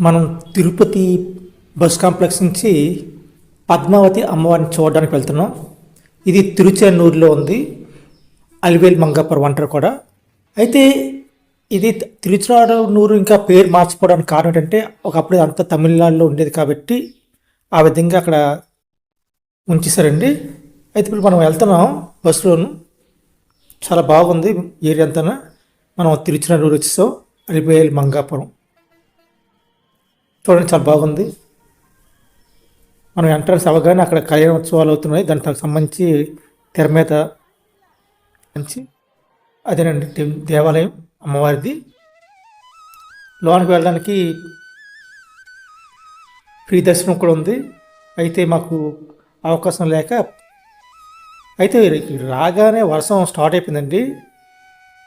మనం Tirupati bus complex నుంచి పద్మావతి అమ్మవారిని చూడడానికి వెళ్తున్నాం. ఇది తిరుచెన్నూరులో ఉంది. అలివేల్ మంగాపురం అంటారు కూడా. అయితే ఇది తిరుచానూరు ఇంకా పేరు మార్చుకోవడానికి కారణం ఏంటంటే ఒకప్పుడు అంతా తమిళనాడులో ఉండేది కాబట్టి ఆ విధంగా అక్కడ ఉంచేశారండి. అయితే ఇప్పుడు మనం వెళ్తున్నాం బస్సులోను. చాలా బాగుంది ఏరియా అంతా మనం తిరుచానూరు వచ్చేసాం. అలివేల్ మంగాపురం. చూడండి చాలా బాగుంది. మనం ఎంట్రన్స్ అవ్వగానే అక్కడ కళ్యాణోత్సవాలు అవుతున్నాయి. దానికి సంబంధించి తెర మీద మంచి అదేనండి దేవాలయం అమ్మవారిది. లోనికి వెళ్ళడానికి ఫ్రీ దర్శనం కూడా ఉంది. అయితే మాకు అవకాశం లేక అయితే రాగానే వర్షం స్టార్ట్ అయిపోయిందండి.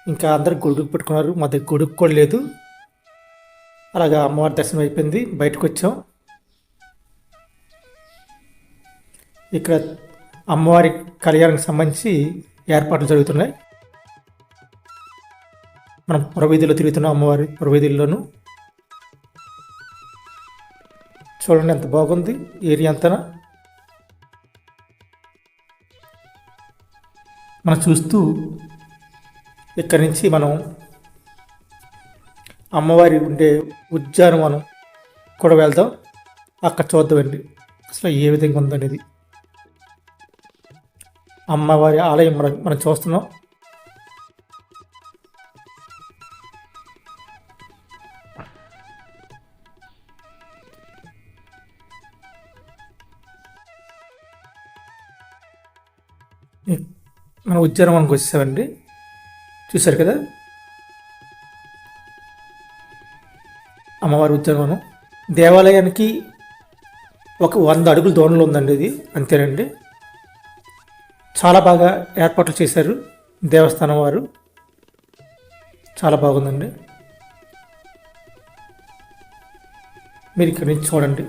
ఇంకా అందరు గొడుగు పెట్టుకున్నారు. మా దగ్గర గొడుగు కూడా లేదు. అలాగా అమ్మవారి దర్శనం అయిపోయింది. బయటకు వచ్చాం ఇక్కడ అమ్మవారి కళ్యాణానికి సంబంధించి ఏర్పాట్లు జరుగుతున్నాయి. మనం పురవీధిలో తిరుగుతున్నాం అమ్మవారి పురవీధుల్లోనూ. చూడండి ఎంత బాగుంది ఏరియా అంతనా. మనం చూస్తూ ఇక్కడి నుంచి మనం అమ్మవారి ఉండే ఉద్యానవనం కూడా వెళ్దాం. అక్కడ చూద్దామండి. అసలు ఏ విధంగా ఉందనేది. అమ్మవారి ఆలయం మనం మనం చూస్తున్నాం. మన ఉద్యానవనంకి వచ్చేసామండి. చూశారు కదా? అమ్మవారి ఉద్యానవనం. దేవాలయానికి ఒక వంద అడుగుల దూరంలో ఉందండి ఇది. అంతేనండి. చాలా బాగా ఏర్పాట్లు చేశారు దేవస్థానం వారు. చాలా బాగుందండి. మీరు ఇక్కడి నుంచి చూడండి.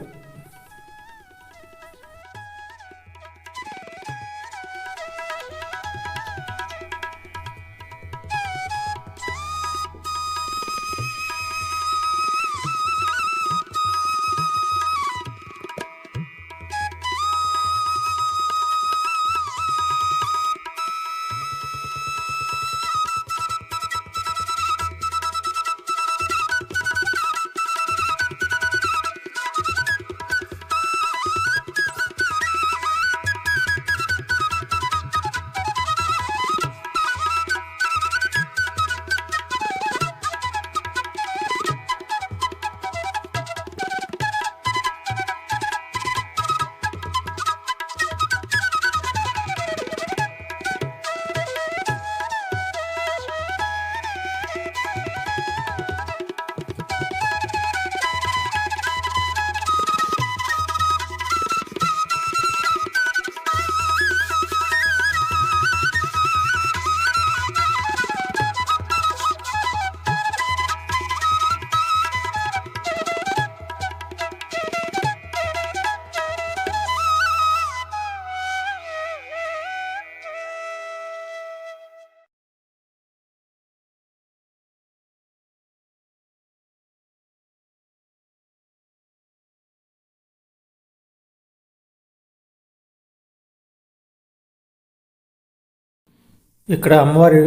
ఇక్కడ అమ్మవారి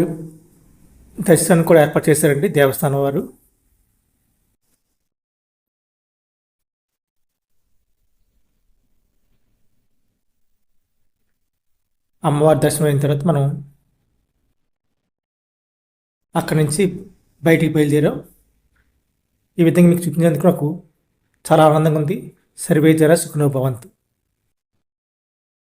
దర్శనాన్ని కూడా ఏర్పాటు చేశారండి దేవస్థానం వారు. అమ్మవారి దర్శనం అయిన తర్వాత మనం అక్కడి నుంచి బయటికి బయలుదేరాం. ఈ విధంగా మీకు చూపించేందుకు నాకు చాలా ఆనందంగా ఉంది. సర్వే జర సుఖనో భవంతు.